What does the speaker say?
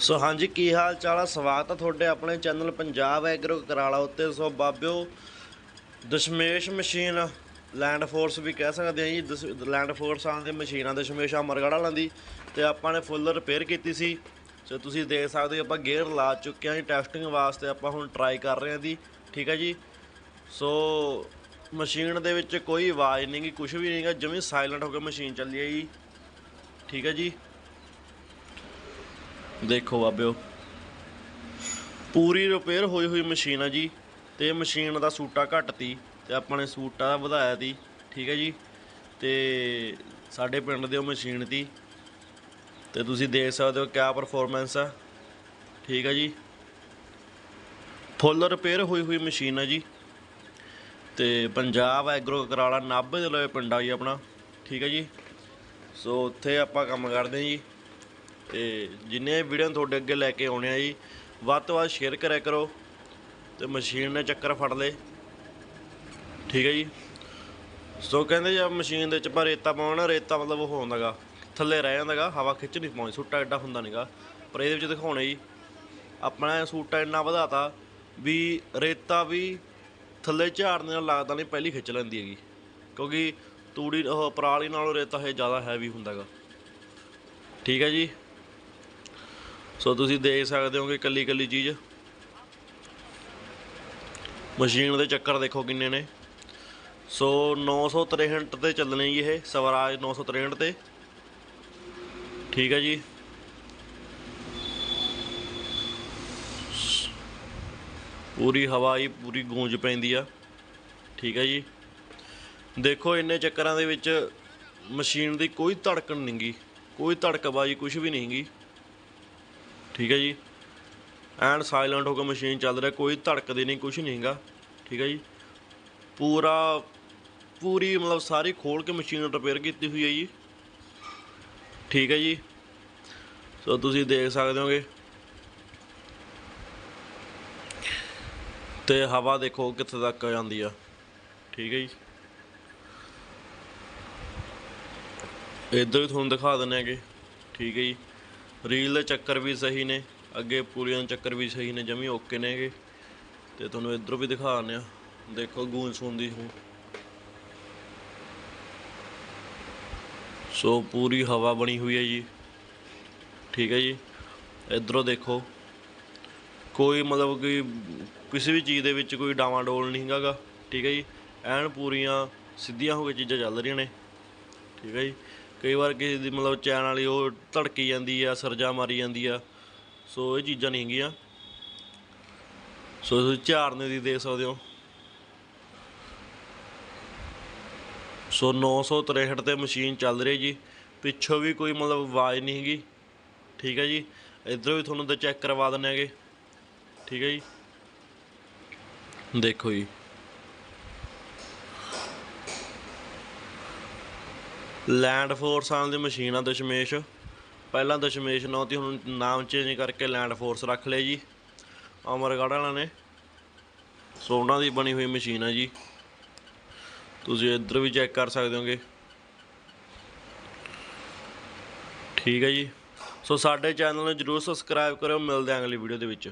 ਸੋ ਹਾਂਜੀ, ਕੀ ਹਾਲ ਚਾਲ ਆ? ਸਵਾਗਤ ਆ ਤੁਹਾਡੇ ਆਪਣੇ ਚੈਨਲ ਪੰਜਾਬ ਐਗਰੋ ਕਰਾਲਾ ਉੱਤੇ। ਸੋ ਬਾਬਿਓ, ਦਸ਼ਮੇਸ਼ ਮਸ਼ੀਨ ਲੈਂਡ ਫੋਰਸ ਵੀ ਕਹਿ ਸਕਦੇ ਆ ਜੀ। ਦਸ- ਲੈਂਡ ਫੋਰਸ ਆਂ ਦੇ ਮਸ਼ੀਨਾਂ ਦਸ਼ਮੇਸ਼ ਅਮਰਗੜ੍ਹ ਵਾਲਾਂ ਦੀ। ਤੇ ਆਪਾਂ ਨੇ ਫੁੱਲ ਰਿਪੇਅਰ ਕੀਤੀ ਸੀ। ਸੋ ਤੁਸੀਂ ਦੇਖ ਸਕਦੇ ਹੋ, ਆਪਾਂ ਗੇਅਰ ਲਾ ਚੁੱਕੇ ਹਾਂ ਜੀ ਟੈਸਟਿੰਗ ਵਾਸਤੇ। ਆਪਾਂ ਹੁਣ ਟਰਾਈ ਕਰ ਰਹੇ ਹਾਂ ਦੀ ਠੀਕ ਹੈ ਜੀ? ਸੋ ਮਸ਼ੀਨ ਦੇ ਵਿੱਚ ਕੋਈ ਆਵਾਜ਼ ਨਹੀਂ ਗੀ ਕੁਝ ਵੀ ਨਹੀਂਗਾ ਜਿਵੇਂ ਸਾਇਲੈਂਟ ਹੋ ਕੇ ਮਸ਼ੀਨ ਚੱਲੀ ਹੈ ਜੀ। ਠੀਕ ਹੈ ਜੀ? ਦੇਖੋ ਬਾਬਿਓ। ਪੂਰੀ ਰਿਪੇਅਰ ਹੋਈ ਹੋਈ ਮਸ਼ੀਨ ਆ ਜੀ। ਤੇ ਮਸ਼ੀਨ ਦਾ ਸੂਟਾ ਘੱਟ ਤੀ ਤੇ ਆਪਾਂ ਨੇ ਸੂਟਾ ਵਧਾਇਆ ਤੀ, ਠੀਕ ਹੈ ਜੀ। ਤੇ ਸਾਡੇ ਪਿੰਡ ਦੇ ਉਹ ਮਸ਼ੀਨ ਤੀ। ਤੇ ਤੁਸੀਂ ਦੇਖ ਸਕਦੇ ਹੋ ਕਿਆ ਪਰਫਾਰਮੈਂਸ ਆ। ਠੀਕ ਹੈ ਜੀ। ਫੁੱਲ ਰਿਪੇਅਰ ਹੋਈ ਹੋਈ ਮਸ਼ੀਨ ਆ ਜੀ। ਤੇ ਪੰਜਾਬ ਐਗਰੋ ਕਰਾਲਾ ਨਾਭੇ ਦੇ ਲਵੇ ਪਿੰਡ ਆ ਜੀ ਆਪਣਾ। ਠੀਕ ਹੈ ਜੀ। ਸੋ ਉੱਥੇ ਆਪਾਂ ਕੰਮ ਕਰਦੇ ਹਾਂ ਜੀ। ਤੇ ਜਿੰਨੇ ਵੀਡੀਓ ਤੁਹਾਡੇ ਅੱਗੇ ਲੈ ਕੇ ਆਉਣੇ ਆ ਜੀ, ਵੱਧ ਤੋਂ ਵੱਧ ਸ਼ੇਅਰ ਕਰਿਆ ਕਰੋ ਤੇ ਮਸ਼ੀਨ ਨੇ ਚੱਕਰ ਫੜ ਲੇ ਠੀਕ ਹੈ ਜੀ? ਸੋ ਕਹਿੰਦੇ ਜੇ ਮਸ਼ੀਨ ਦੇ ਵਿੱਚ ਆਪਾਂ ਰੇਤਾ ਪਾਉਣਾ ਰੇਤਾ ਮਤਲਬ ਉਹ ਹੁੰਦਾਗਾ ਥੱਲੇ ਰਹਿ ਜਾਂਦਾਗਾ ਹਵਾ ਖਿੱਚ ਨਹੀਂ ਪਾਉਂਦੀ, ਸੂਟਾ ਐਡਾ ਹੁੰਦਾ ਨਹੀਂਗਾ ਪਰ ਇਹਦੇ ਵਿੱਚ ਦਿਖਾਉਣਾ ਜੀ, ਆਪਣਾ ਸੂਟਾ ਇੰਨਾ ਵਧਾਤਾ ਵੀ ਰੇਤਾ ਵੀ ਥੱਲੇ ਝਾੜਨ ਨਾਲ ਲੱਗਦਾ ਨਹੀਂ, ਪਹਿਲੀ ਖਿੱਚ ਲੈਂਦੀ ਹੈਗੀ। ਕਿਉਂਕਿ ਤੂੜੀ, ਉਹ ਪਰਾਲੀ ਨਾਲੋਂ ਰੇਤਾ ਇਹ ਜ਼ਿਆਦਾ ਹੈਵੀ ਹੁੰਦਾਗਾ ਠੀਕ ਹੈ ਜੀ? ਸੋ ਤੁਸੀਂ ਦੇਖ ਸਕਦੇ ਹੋ ਕਿ ਕੱਲੀ ਕੱਲੀ ਚੀਜ਼। ਮਸ਼ੀਨ ਦੇ ਚੱਕਰ ਦੇਖੋ ਕਿੰਨੇ ਨੇ। ਸੋ 963 ਤੇ ਚੱਲਣੇ ਜੀ ਇਹ, ਸਵਰਾਜ 963 ਤੇ। ਠੀਕ ਹੈ ਜੀ। ਪੂਰੀ ਹਵਾ ਹੀ ਪੂਰੀ ਗੂੰਜ ਪੈਂਦੀ ਆ। ਠੀਕ ਹੈ ਜੀ। ਦੇਖੋ ਇੰਨੇ ਚੱਕਰਾਂ ਦੇ ਵਿੱਚ ਮਸ਼ੀਨ ਦੀ ਕੋਈ ਧੜਕਣ ਨਹੀਂਗੀ ਕੋਈ ਧੜਕਬਾਜੀ ਕੁਝ ਵੀ ਨਹੀਂਗੀ ਠੀਕ ਹੈ ਜੀ। ਐਂਡ ਸਾਇਲੈਂਟ ਹੋ ਕੇ ਮਸ਼ੀਨ ਚੱਲ ਰਿਹਾ, ਕੋਈ ਧੜਕਦੀ ਨਹੀਂ ਕੁਝ ਨਹੀਂਗਾ ਠੀਕ ਹੈ ਜੀ। ਪੂਰਾ, ਪੂਰੀ ਮਤਲਬ ਸਾਰੀ ਖੋਲ ਕੇ ਮਸ਼ੀਨ ਰਿਪੇਅਰ ਕੀਤੀ ਹੋਈ ਹੈ ਜੀ। ਠੀਕ ਹੈ ਜੀ। ਸੋ ਤੁਸੀਂ ਦੇਖ ਸਕਦੇ ਹੋਗੇ। ਤੇ ਹਵਾ ਦੇਖੋ ਕਿੱਥੇ ਤੱਕ ਜਾਂਦੀ ਆ। ਠੀਕ ਹੈ ਜੀ। ਇੱਧਰ ਵੀ ਤੁਹਾਨੂੰ ਦਿਖਾ ਦਿੰਦੇ ਹੈਗੇ। ਠੀਕ ਹੈ ਜੀ। ਰੀਲ ਦੇ ਚੱਕਰ ਵੀ ਸਹੀ ਨੇ ਅੱਗੇ ਪੂਰੀਆਂ ਚੱਕਰ ਵੀ ਸਹੀ ਨੇ ਜਮੀ ਓਕੇ ਨੇਗੇ। ਤੇ ਤੁਹਾਨੂੰ ਇੱਧਰੋਂ ਵੀ ਦਿਖਾ ਦਿੰਦੇ ਆ ਦੇਖੋ ਗੂੰਜ ਸੁਣਦੀ ਹੂੰ ਸੋ ਪੂਰੀ ਹਵਾ ਬਣੀ ਹੋਈ ਹੈ ਜੀ। ਠੀਕ ਹੈ ਜੀ। ਇੱਧਰੋਂ ਦੇਖੋ। ਕੋਈ ਮਤਲਬ ਕਿ ਕਿਸੇ ਵੀ ਚੀਜ਼ ਦੇ ਵਿੱਚ ਕੋਈ ਡਾਵਾਂ ਡੋਲ ਨਹੀਂ ਹੈਗਾ ਗਾ, ਠੀਕ ਹੈ ਜੀ। ਐਨ ਪੂਰੀਆਂ ਸਿੱਧੀਆਂ ਹੋ ਕੇ ਚੀਜ਼ਾਂ ਚੱਲ ਰਹੀਆਂ ਨੇ। ਠੀਕ ਹੈ ਜੀ। ਕਈ ਵਾਰ ਕਿਸੇ ਦੀ ਮਤਲਬ ਚੈਨ ਵਾਲੀ ਉਹ ਧੜਕੀ ਜਾਂਦੀ ਆ, ਸਰਜਾ ਮਾਰੀ ਜਾਂਦੀ ਆ। ਸੋ ਇਹ ਚੀਜ਼ਾਂ ਨਹੀਂ ਹੈਗੀਆਂ। ਸੋ ਤੁਸੀਂ ਝਾੜਨੇ ਦੀ ਦੇਖ ਸਕਦੇ ਹੋ। ਸੋ 963 ਤੇ ਮਸ਼ੀਨ ਚੱਲ ਰਹੀ ਜੀ। ਪਿੱਛੋਂ ਵੀ ਕੋਈ ਮਤਲਬ ਆਵਾਜ਼ ਨਹੀਂ ਹੈਗੀ। ਠੀਕ ਹੈ ਜੀ। ਇੱਧਰੋਂ ਵੀ ਤੁਹਾਨੂੰ ਤਾਂ ਚੈੱਕ ਕਰਵਾ ਦਿੰਦੇ ਹੈਗੇ। ਠੀਕ ਹੈ ਜੀ। ਦੇਖੋ ਜੀ। ਲੈਂਡ ਫੋਰਸ ਆਂ ਦੀ ਮਸ਼ੀਨ ਆ ਦਸ਼ਮੇਸ਼। ਪਹਿਲਾਂ ਦਸ਼ਮੇਸ਼ ਨਾਂ ਤੀ ਹੁਣ ਨਾਮ ਚੇਂਜ ਕਰਕੇ ਲੈਂਡ ਫੋਰਸ ਰੱਖ ਲਿਆ ਜੀ। ਅਮਰਗੜ੍ਹ ਵਾਲਿਆਂ ਨੇ। ਸੋ ਉਹਨਾਂ ਦੀ ਬਣੀ ਹੋਈ ਮਸ਼ੀਨ ਆ ਜੀ। ਤੁਸੀਂ ਇੱਧਰ ਵੀ ਚੈੱਕ ਕਰ ਸਕਦੇ ਹੋਗੇ। ਠੀਕ ਹੈ ਜੀ। ਸੋ ਸਾਡੇ ਚੈਨਲ ਨੂੰ ਜਰੂਰ ਸਬਸਕ੍ਰਾਈਬ ਕਰਿਓ। ਮਿਲਦੇ ਆਂ ਅਗਲੀ ਵੀਡੀਓ ਦੇ ਵਿੱਚ।